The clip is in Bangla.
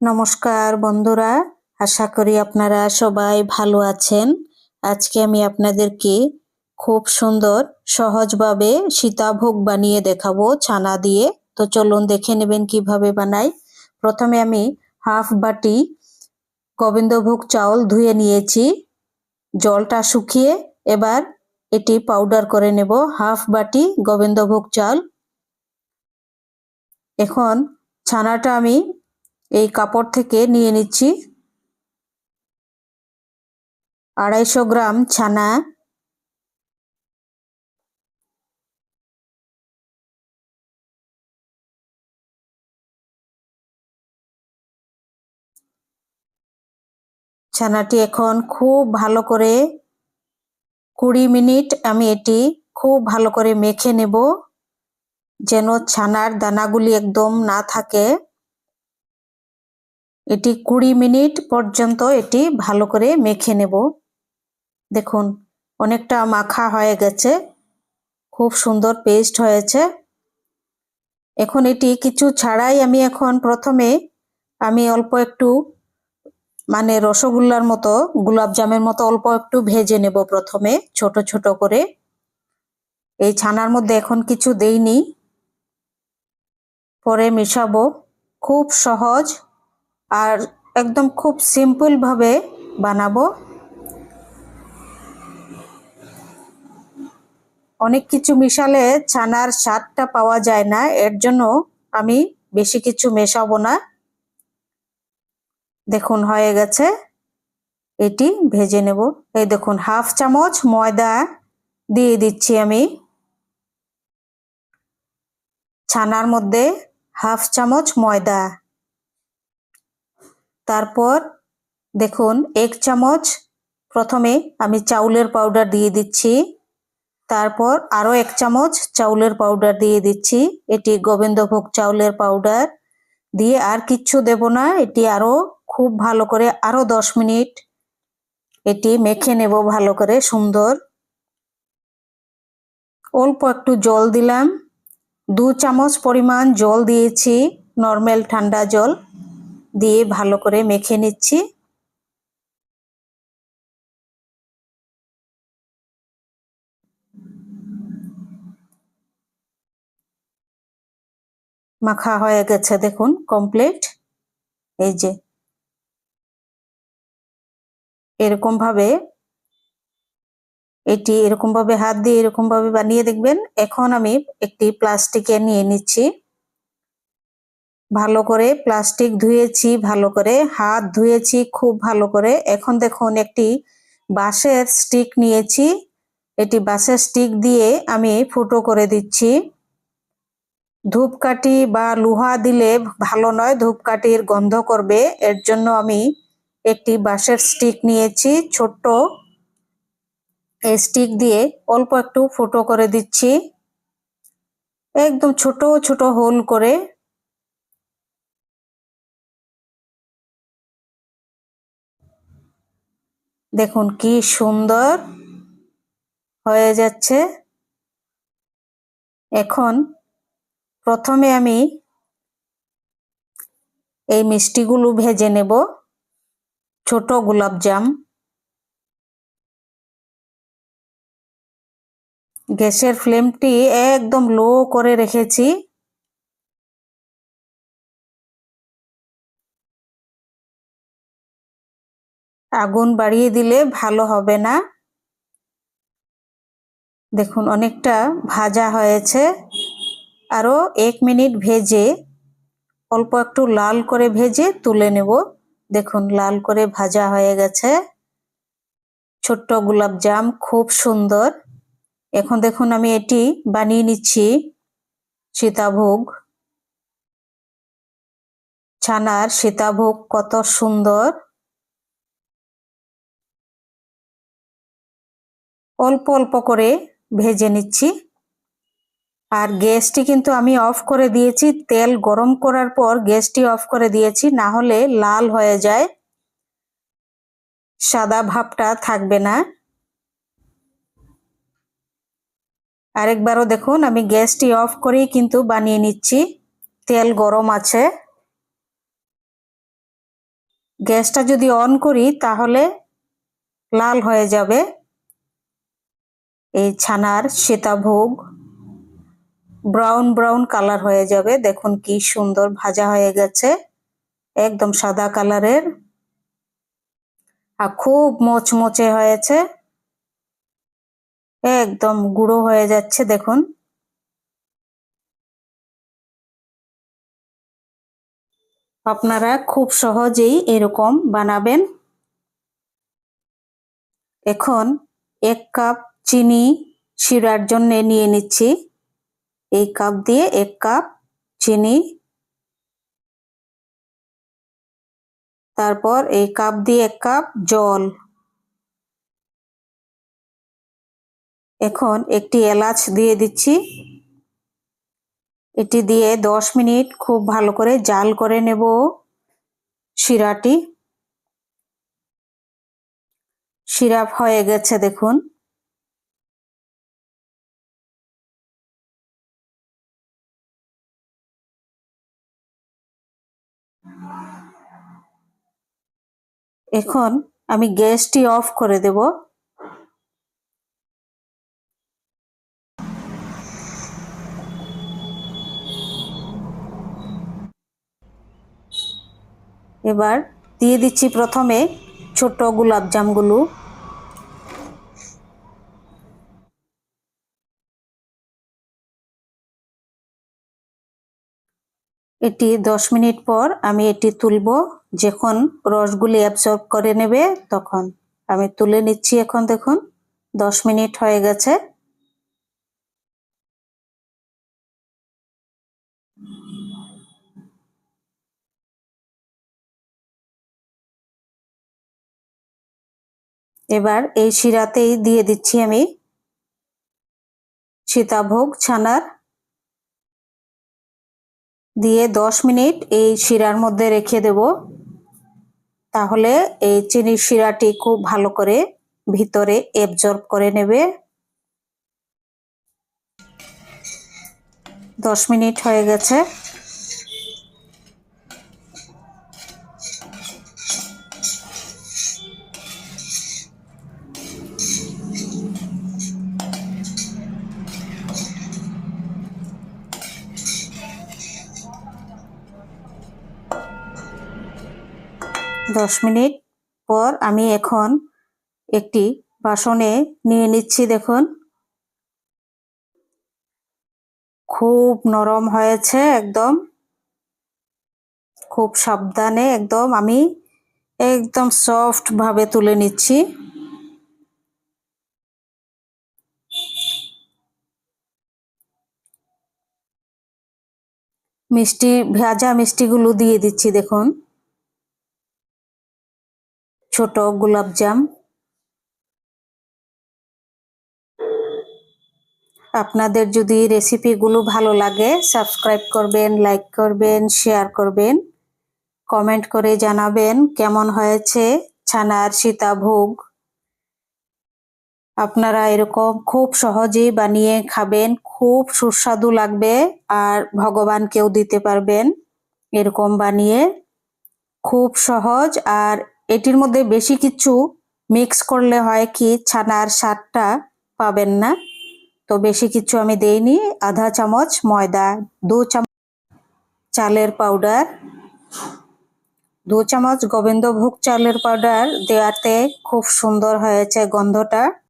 নমস্কার বন্ধুরা, আশা করি আপনারা সবাই ভালো আছেন। আজকে আমি আপনাদেরকে খুব সুন্দর, সহজভাবে সীতাভোগ বানিয়ে দেখাবো ছানা দিয়ে। তো চলুন দেখে নেবেন কীভাবে বানাই। প্রথমে আমি হাফ বাটি গোবিন্দভোগ চাউল ধুয়ে নিয়েছি। জলটা শুকিয়ে এবার এটি পাউডার করে নেব, হাফ বাটি গোবিন্দভোগ চাল এখন ছানাটা আমি কাপড় থেকে নিয়ে নিচ্ছি। আড়াইশো গ্রাম ছানা। ছানাটি এখন খুব ভালো করে কুড়ি মিনিট আমি এটি খুব ভালো করে মেখে নেব, যেন ছানার দানাগুলি একদম না থাকে। এটি কুড়ি মিনিট পর্যন্ত এটি ভালো করে মেখে নেব। দেখুন, অনেকটা মাখা হয়ে গেছে। খুব সুন্দর পেস্ট হয়েছে। এখন এটি কিছু ছাড়াই আমি এখন প্রথমে আমি অল্প একটু মানে রসগোল্লার মতো, গোলাপ জামের মতো অল্প একটু ভেজে নেব প্রথমে, ছোট ছোট করে। এই ছানার মধ্যে এখন কিছু দেইনি। পরে মেশাবো। খুব সহজ। আর একদম খুব সিম্পলভাবে বানাবো। অনেক কিছু মিশালে ছানার স্বাদটা পাওয়া যায় না, এর জন্য আমি বেশি কিছু মেশাবো না। দেখুন, হয়ে গেছে। এটি ভেজে নেব। এই দেখুন, হাফ চামচ ময়দা দিয়ে দিচ্ছি আমি। ছানার মধ্যে হাফ চামচ ময়দা। তারপর দেখুন, এক চামচ প্রথমে আমি চাউলের পাউডার দিয়ে দিচ্ছি। তারপর আরও এক চামচ চাউলের পাউডার দিয়ে দিচ্ছি। এটি গোবিন্দভোগ চাউলের পাউডার দিয়ে আর কিচ্ছু দেব না। এটি আরও খুব ভালো করে আরও দশ মিনিট এটি মেখে নেব ভালো করে, সুন্দর। অল্প একটু জল দিলাম। দু চামচ পরিমাণ জল দিয়েছি, নর্মাল ঠান্ডা জল। দিয়ে ভালো করে মেখে নিচ্ছি। মাখা হয়ে গেছে দেখুন কমপ্লিট এই যে এরকম ভাবে এটি এরকম ভাবে হাত দিয়ে এরকম ভাবে বানিয়ে দেখবেন। এখন আমি একটি প্লাস্টিকে নিয়ে নিচ্ছি। ভালো করে প্লাস্টিক ধুয়েছি, ভালো করে হাত ধুয়েছি, খুব ভালো করে। এখন দেখুন, একটি বাঁশের স্টিক নিয়েছি। এটি বাঁশের স্টিক দিয়ে আমি ফুটো করে দিচ্ছি। ধূপকাঠি বা লোহা দিলে ভালো নয়, ধূপকাঠির গন্ধ করবে। এর জন্য আমি একটি বাঁশের স্টিক নিয়েছি, ছোট্ট। এই স্টিক দিয়ে অল্প একটু ফুটো করে দিচ্ছি। একদম ছোট ছোট হোল করে দেখুন কি সুন্দর হয়ে যাচ্ছে। এখন প্রথমে আমি এই মিষ্টিগুলো ভেজে নেব। ছোট গোলাপজাম গ্যাসের ফ্লেমটি একদম লো করে রেখেছি। আগুন বাড়িয়ে দিলে ভালো হবে না। দেখুন, অনেকটা ভাজা হয়েছে। আরও এক মিনিট ভেজে, অল্প একটু লাল করে ভেজে তুলে নেব। দেখুন, লাল করে ভাজা হয়ে গেছে। ছোট্ট গোলাপ জাম, খুব সুন্দর। এখন দেখুন, আমি এটি বানিয়ে নিচ্ছি সীতাভোগ। ছানার সীতাভোগ কত সুন্দর। অল্প অল্প করে ভেজে নিচ্ছি। আর গ্যাসটি কিন্তু আমি অফ করে দিয়েছি। তেল গরম করার পর গ্যাসটি অফ করে দিয়েছি, না হলে লাল হয়ে যায়। সাদা ভাবটা থাকবে না। আরেকবারও দেখুন, আমি গ্যাসটি অফ করেই কিন্তু বানিয়ে নিচ্ছি। তেল গরম আছে। গ্যাসটা যদি অন করি, তাহলে লাল হয়ে যাবে। এই ছানার সীতাভোগ ব্রাউন ব্রাউন কালার হয়ে যাবে। দেখুন কি সুন্দর ভাজা হয়ে গেছে। একদম সাদা কালারের আর খুব মচমচে হয়েছে। একদম গুঁড়ো হয়ে যাচ্ছে, দেখুন। আপনারা খুব সহজেই এরকম বানাবেন। এখন এক কাপ চিনি শিরার জন্য নিয়ে নিচ্ছি। এই কাপ দিয়ে এক কাপ চিনি। তারপর এই কাপ দিয়ে এক কাপ জল। এখন একটি এলাচ দিয়ে দিচ্ছি। এটি দিয়ে দশ মিনিট খুব ভালো করে জাল করে নেব শিরাটি। সিরাপ হয়ে গেছে দেখুন। এখন আমি গ্যাসটি অফ করে দেব। এবার দিয়ে দিচ্ছি প্রথমে ছোট গোলাপ এটি দশ মিনিট পর আমি এটি তুলব। যখন রসগুলি অ্যাবজর্ব করে নেবে, তখন আমি তুলে নিচ্ছি এখন দেখুন, দশ মিনিট হয়ে গেছে। এবার এই শিরাতেই দিয়ে দিচ্ছি আমি সীতাভোগ, ছানার দিয়ে দশ মিনিট এই শিরার মধ্যে রেখে দেব। তাহলে এই চিনির শিরাটি খুব ভালো করে ভিতরে এবজর্ব করে নেবে। দশ মিনিট হয়ে গেছে। দশ মিনিট পর আমি এখন একটি বাসনে নিয়ে নিচ্ছি, দেখুন। খুব নরম হয়েছে একদম। খুব সাবধানে একদম আমি একদম সফট ভাবে তুলে নিচ্ছি। মিষ্টি, ভেজা মিষ্টিগুলো দিয়ে দিচ্ছি, দেখুন। ছোট গোলাপজাম আপনাদের যদি রেসিপিগুলো ভালো লাগে সাবস্ক্রাইব করবেন লাইক করবেন শেয়ার করবেন কমেন্ট করে জানাবেন কেমন হয়েছে ছানার সীতাভোগ। আপনারা এরকম খুব সহজেই বানিয়ে খাবেন, খুব সুস্বাদু লাগবে আর ভগবানকেও দিতে পারবেন। এরকম বানিয়ে খুব সহজ আর এটির মধ্যে বেশি কিছু মিক্স করলে হয় কি ছানার স্বাদটা পাবেন না। তো বেশি কিছু আমি দেইনি, আধা চামচ ময়দা, দু চামচ চালের পাউডার দু চামচ গোবিন্দভোগ চালের পাউডার দেওয়াতে খুব সুন্দর হয়েছে গন্ধটা।